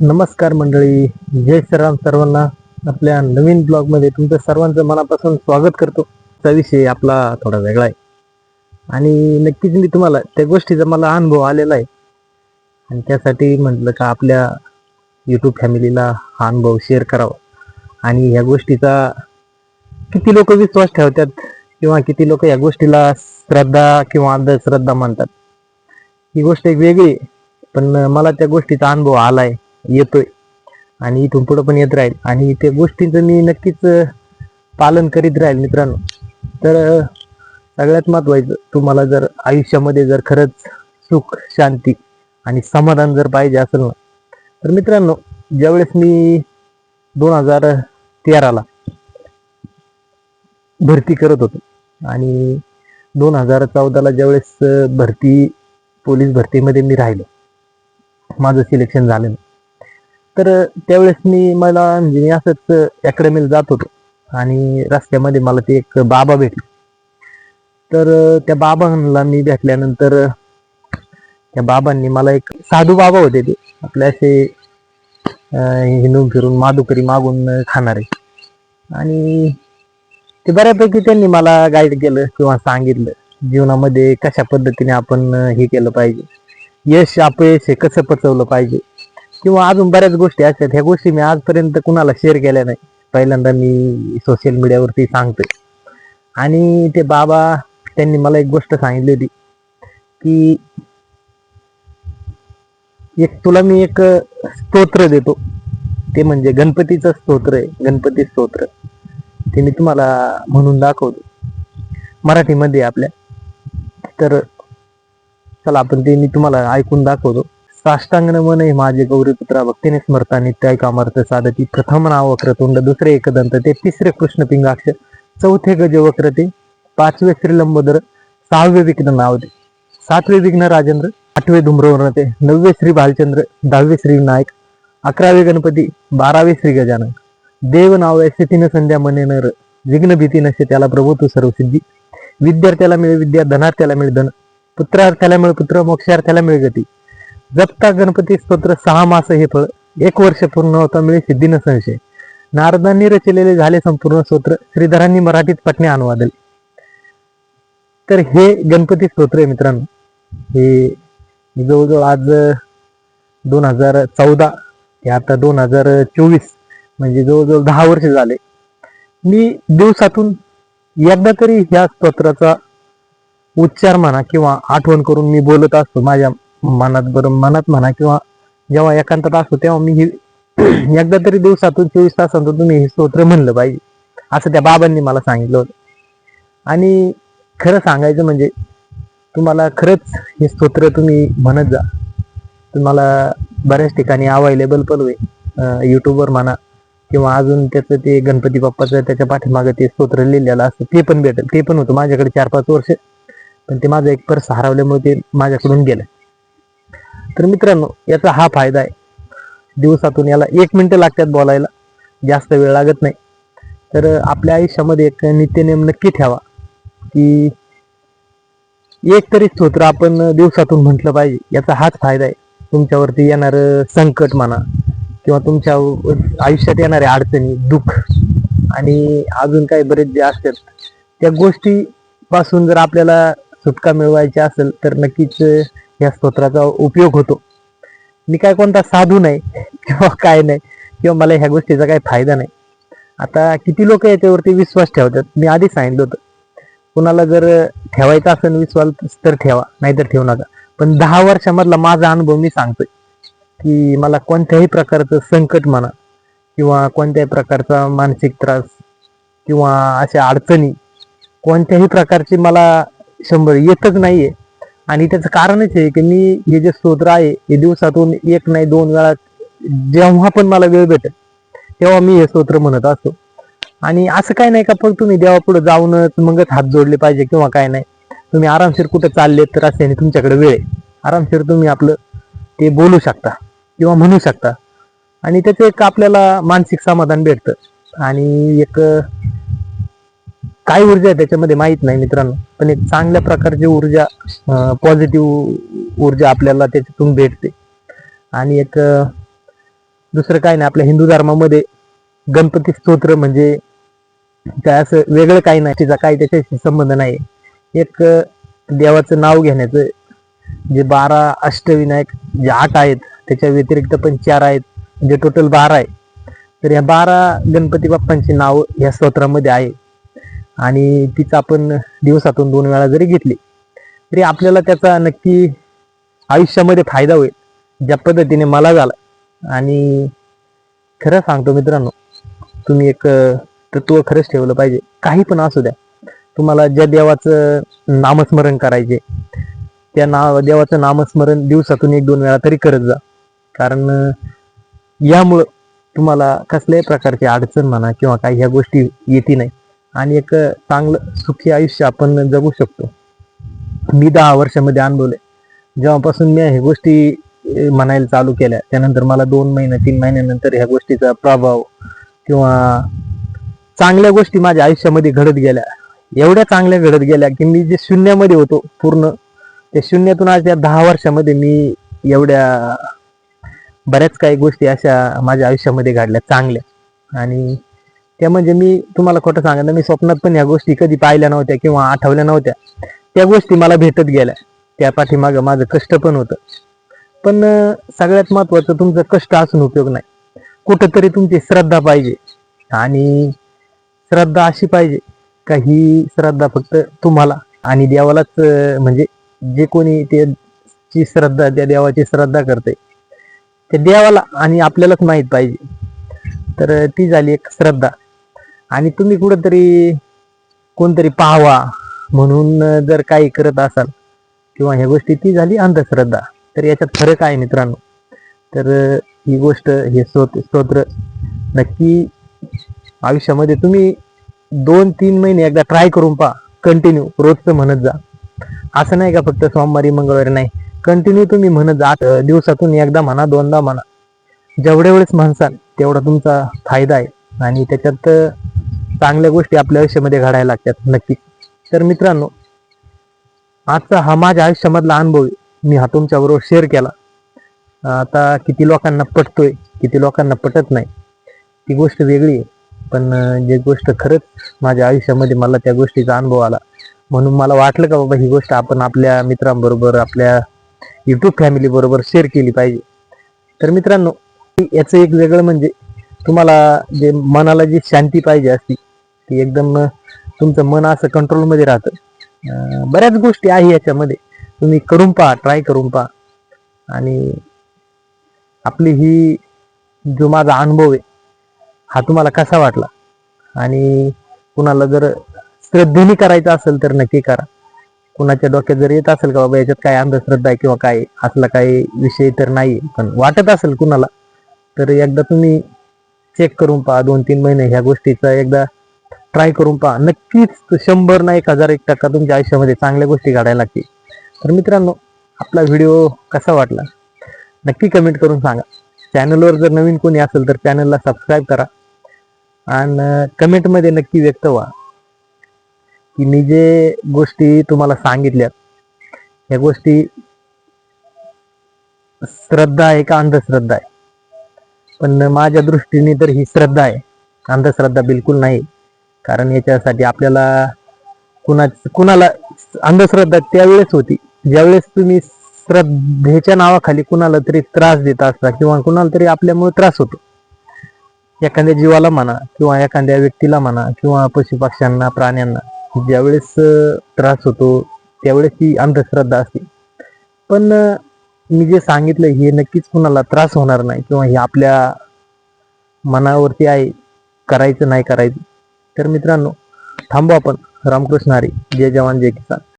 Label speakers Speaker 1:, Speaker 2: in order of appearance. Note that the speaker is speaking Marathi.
Speaker 1: नमस्कार मंडळी जय श्रीराम सर्वांना. आपल्या नवीन ब्लॉगमध्ये तुमचं सर्वांचं मनापासून स्वागत करतो. त्या विषय आपला थोडा वेगळा आहे. आणि नक्कीच मी तुम्हाला त्या गोष्टीचा मला अनुभव आलेला आहे. आणि त्यासाठी म्हटलं का आपल्या यूट्यूब फॅमिलीला हा अनुभव शेअर करावा. आणि ह्या गोष्टीचा किती लोक विश्वास ठेवतात किंवा किती लोक या गोष्टीला श्रद्धा किंवा अंधश्रद्धा मानतात. ही गोष्ट एक वेगळी आहे पण मला त्या गोष्टीचा अनुभव आलाय. येतोय. आणि इथून पुढे पण येत राहील. आणि त्या गोष्टींचं मी नक्कीच पालन करीत राहील मित्रांनो. तर सगळ्यात महत्वाचं तुम्हाला जर आयुष्यामध्ये जर खरंच सुख शांती आणि समाधान जर पाहिजे असेल ना तर मित्रांनो ज्यावेळेस मी दोन हजार तेराला भरती करत होतो आणि दोन हजार चौदाला ज्यावेळेस भरती पोलीस भरतीमध्ये मी राहिलो. माझं सिलेक्शन झालं नाही. तर त्यावेळेस मी मला म्हणजे मी असंच अकॅडमीला जात होतो. आणि रस्त्यामध्ये मला ते एक बाबा भेटले. तर त्या बाबांना मी भेटल्यानंतर त्या बाबांनी मला एक साधू बाबा होते ते. आपले असे हिंदू फिरून माधुकरी मागून खाणारे. आणि ते बऱ्यापैकी त्यांनी मला गाईड केलं किंवा सांगितलं. जीवनामध्ये कशा पद्धतीने आपण हे केलं पाहिजे. यश अपयश हे कसं पचवलं पाहिजे. किंवा अजून बऱ्याच गोष्टी असतात. ह्या गोष्टी मी आजपर्यंत कुणाला शेअर केल्या नाही. पहिल्यांदा मी सोशल मीडियावरती सांगतोय. आणि ते बाबा त्यांनी मला एक गोष्ट सांगितली होती की एक तुला मी एक स्तोत्र देतो. ते म्हणजे गणपतीचं स्तोत्र आहे. गणपती स्तोत्र. ते मी तुम्हाला म्हणून दाखवतो. मराठीमध्ये आपल्या. तर चला आपण ते मी तुम्हाला ऐकून दाखवतो. साष्टांग नमन हे माझे गौरीपुत्रा भक्तीने स्मरता नित्याय कामार्थ साधती प्रथम नाव वक्रतुंड दुसरे एकदंत ते तिसरे कृष्ण पिंगाक्ष चौथे गज वक्र ते पाचवे श्रीलंबोदर सहावे विघ्न नावते सातवे विघ्न राजेंद्र आठवे धुम्रवर्ण ते नववे श्री भालचंद्र दहावे श्री विनायक अकरावे गणपती बारावे श्री गजानन. देव नाव स्थितीनं संध्या मने नर विघ्न भीती नसे त्याला प्रभू तू सर्वसिद्धी. विद्यार्थ्याला मिळे विद्या धनार्थ्याला मिळे धन पुत्रार्थ्याला मिळे पुत्र मोक्षार्थ्याला मिळे गती. जपता गणपती स्तोत्र सहा मास हे फळ. एक वर्ष पूर्ण होता मिळे सिद्धी न संशय. नारदांनी रचलेले झाले संपूर्ण स्तोत्र श्रीधरांनी मराठीत पटणे अनुवादले. तर हे गणपती स्तोत्र आहे मित्रांनो. हे जवळजवळ आज दोन हजार चौदा ते आता दोन हजार चोवीस म्हणजे जवळजवळ दहा वर्ष झाले. मी दिवसातून एकदा तरी ह्या स्तोत्राचा उच्चार म्हणा किंवा आठवण करून मी बोलत असतो. माझ्या मनात बरोबर मनात म्हणा किंवा जेव्हा एकांतात असतो तेव्हा मी ही एकदा तरी दिवसातून चोवीस तासांतून तुम्ही हे स्तोत्र म्हणलं पाहिजे. असं त्या बाबांनी मला सांगितलं होतं. आणि खरं सांगायचं म्हणजे तुम्हाला खरंच हे स्तोत्र तुम्ही म्हणत जा. तुम्हाला बऱ्याच ठिकाणी अवेलेबल पण होईल. यूट्यूबवर म्हणा किंवा अजून त्याचं ते गणपती बाप्पाचं त्याच्या पाठीमागे ते स्तोत्र लिहिलेलं असतं ते पण भेटेल. ते पण होतं. माझ्याकडे चार पाच वर्ष पण ते माझं एक पर्स हरवल्यामुळे ते माझ्याकडून गेलं. तर मित्रांनो याचा हा फायदा आहे. दिवसातून याला एक मिनटं लागतात बोलायला. जास्त वेळ लागत नाही. तर आपल्या आयुष्यामध्ये एक नित्यनेम नक्की ठेवा की एक तरी स्तोत्र आपण दिवसातून म्हटलं पाहिजे. याचा हाच फायदा आहे. तुमच्यावरती येणार संकट म्हणा किंवा तुमच्या आयुष्यात येणाऱ्या अडचणी दुःख आणि अजून काही बरेच जे असतात त्या गोष्टी पासून जर आपल्याला सुटका मिळवायची असेल तर नक्कीच या स्तोत्राचा उपयोग होतो. मी काय कोणता साधू नाही किंवा काय नाही किंवा मला ह्या गोष्टीचा काही फायदा नाही. आता किती लोक याच्यावरती विश्वास ठेवतात? मी आधी सांगितलं होतं. कुणाला जर ठेवायचा असेल विश्वास तर ठेवा नाहीतर ठेवू नका. पण दहा वर्षामधला माझा अनुभव मी सांगतोय की मला कोणत्याही प्रकारचं संकट म्हणा किंवा कोणत्याही प्रकारचा मानसिक त्रास किंवा अशा अडचणी कोणत्याही प्रकारची मला शंभर येतच नाहीये. आणि त्याचं कारणच आहे की मी हे जे स्तोत्र आहे हे दिवसातून एक नाही दोन वेळा जेव्हा पण मला वेळ भेटेल तेव्हा मी हे स्तोत्र म्हणत असतो. आणि असं काय नाही का फक्त तुम्ही देवापुढे जाऊनच मगच हात जोडले पाहिजे किंवा काय नाही. तुम्ही आरामशीर कुठं चालले तर असल्याने तुमच्याकडे वेळ आहे. आरामशीर तुम्ही आपलं ते बोलू शकता किंवा म्हणू शकता. आणि त्याचं एक आपल्याला मानसिक समाधान भेटतं. आणि एक काय ऊर्जा आहे त्याच्यामध्ये माहीत नाही मित्रांनो पण एक चांगल्या प्रकारची ऊर्जा पॉझिटिव्ह ऊर्जा आपल्याला त्याच्यातून भेटते. आणि एक दुसरं काय नाही आपल्या हिंदू धर्मामध्ये गणपती स्तोत्र म्हणजे काय असं वेगळं काही नाही तिचा काही त्याच्याशी संबंध नाही. एक देवाचं नाव घेण्याचं जे बारा अष्टविनायक जे आठ आहेत त्याच्या व्यतिरिक्त पण चार आहेत म्हणजे टोटल बारा आहे. तर या बारा गणपती बाप्पांची नाव या स्तोत्रामध्ये आहे. आणि तिचं आपण दिवसातून दोन वेळा जरी घेतली तरी आपल्याला त्याचा नक्की आयुष्यामध्ये फायदा होईल ज्या पद्धतीने मला झाला. आणि खरं सांगतो मित्रांनो तुम्ही एक तत्व खरंच ठेवलं पाहिजे. काही पण असू द्या. तुम्हाला ज्या देवाचं नामस्मरण करायचे त्या नाव देवाचं नामस्मरण दिवसातून एक दोन वेळा तरी करत जा. कारण यामुळं तुम्हाला कसल्याही प्रकारची अडचण म्हणा किंवा काही ह्या गोष्टी येते नाही. आणि एक चांगलं सुखी आयुष्य आपण जगू शकतो. मी दहा वर्षामध्ये अनुभवले जेव्हापासून मी ह्या गोष्टी म्हणायला चालू केल्या त्यानंतर मला दोन महिने तीन महिन्यानंतर ह्या गोष्टीचा प्रभाव किंवा चांगल्या गोष्टी माझ्या आयुष्यामध्ये घडत गेल्या. एवढ्या चांगल्या घडत गेल्या की मी जे शून्यामध्ये होतो पूर्ण त्या शून्यातून आज या दहा वर्षामध्ये मी एवढ्या बऱ्याच काही गोष्टी अशा माझ्या आयुष्यामध्ये घडल्या चांगल्या. आणि त्या म्हणजे मी तुम्हाला खोटं सांगितलं मी स्वप्नात पण या गोष्टी कधी पाहिल्या नव्हत्या किंवा आठवल्या नव्हत्या. त्या गोष्टी मला भेटत गेल्या. त्या पाठीमागं माझं कष्ट पण होतं. पण सगळ्यात महत्वाचं तुमचं कष्ट असून उपयोग नाही. कुठंतरी तुमची श्रद्धा पाहिजे. आणि श्रद्धा अशी पाहिजे का ही श्रद्धा फक्त तुम्हाला आणि देवालाच म्हणजे जे कोणी ते ची श्रद्धा त्या देवाची श्रद्धा करते. त्या देवाला आणि आपल्यालाच माहीत पाहिजे. तर ती झाली एक श्रद्धा. आणि तुम्ही कुठंतरी कोणतरी पाहावा म्हणून जर काही करत असाल किंवा ह्या गोष्टी ती झाली अंधश्रद्धा तर याच्यात फरक आहे मित्रांनो. तर ही गोष्ट हे स्तोत्र स्तोत्र नक्की आयुष्यामध्ये तुम्ही दोन तीन महिने एकदा ट्राय करून पहा. कंटिन्यू रोजचं म्हणत जा. असं नाही का फक्त सोमवारी मंगळवारी नाही. कंटिन्यू तुम्ही म्हणत जा. दिवसातून एकदा म्हणा दोनदा म्हणा. जेवढ्या वेळेस म्हणसाल तेवढा तुमचा फायदा आहे. आणि त्याच्यात चांगल्या गोष्टी आपल्या आयुष्यामध्ये घडायला लागतात नक्की. तर मित्रांनो आजचा हा माझ्या आयुष्यामधला अनुभव आहे मी हा तुमच्या बरोबर शेअर केला. आता किती लोकांना पटतोय किती लोकांना पटत नाही ती गोष्ट वेगळी आहे. पण जे गोष्ट खरंच माझ्या आयुष्यामध्ये मला त्या गोष्टीचा अनुभव आला. म्हणून मला वाटलं का बाबा ही गोष्ट आपण आपल्या मित्रांबरोबर आपल्या युट्यूब फॅमिली बरोबर शेअर केली पाहिजे. तर मित्रांनो याचं एक वेगळं म्हणजे तुम्हाला जे मनाला जी शांती पाहिजे असती ती एकदम तुमचं मन असं कंट्रोलमध्ये राहतं. बऱ्याच गोष्टी आहे याच्यामध्ये. तुम्ही करून पहा ट्राय करून पहा. आणि आपली ही जो माझा अनुभव आहे हा तुम्हाला कसा वाटला? आणि कुणाला जर श्रद्धेने करायचं असेल तर नक्की करा. कुणाच्या डोक्यात जर येत असेल का बाबा याच्यात काय अंधश्रद्धा आहे किंवा काय असला काही विषय तर नाही पण वाटत असेल कुणाला तर एकदा तुम्ही चेक करून पहा. दोन तीन महिने ह्या गोष्टीचा एकदा ट्राय करून पहा. नक्कीच शंभर ना एक हजार एक टक्का तुमच्या आयुष्यामध्ये चांगल्या गोष्टी घडायला लागतील. तर मित्रांनो आपला व्हिडिओ कसा वाटला? नक्की कमेंट करून सांगा. चॅनलवर जर नवीन कोणी असेल तर चॅनलला सबस्क्राईब करा. आणि कमेंटमध्ये नक्की व्यक्त व्हा. की मी जे गोष्टी तुम्हाला सांगितल्या ह्या गोष्टी श्रद्धा आहे का अंधश्रद्धा आहे? पण माझ्या दृष्टीने तर ही श्रद्धा आहे. अंधश्रद्धा बिलकुल नाही. कारण याच्यासाठी आपल्याला कुणा कुणाला अंधश्रद्धा त्यावेळेस होती. ज्यावेळेस तुम्ही श्रद्धेच्या नावाखाली कुणाला तरी त्रास देत असता किंवा कुणाला तरी आपल्यामुळे त्रास होतो. एखाद्या जीवाला म्हणा किंवा एखाद्या व्यक्तीला म्हणा किंवा पशुपक्ष्यांना प्राण्यांना ज्यावेळेस त्रास होतो त्यावेळेस ती अंधश्रद्धा असते. पण मी जे सांगितलं हे नक्कीच कुणाला त्रास होणार नाही किंवा हे आपल्या मनावरती आहे करायचं नाही करायचं. तर मित्रांनो थांबू आपण. रामकृष्ण हरी जय जवान जय किसान.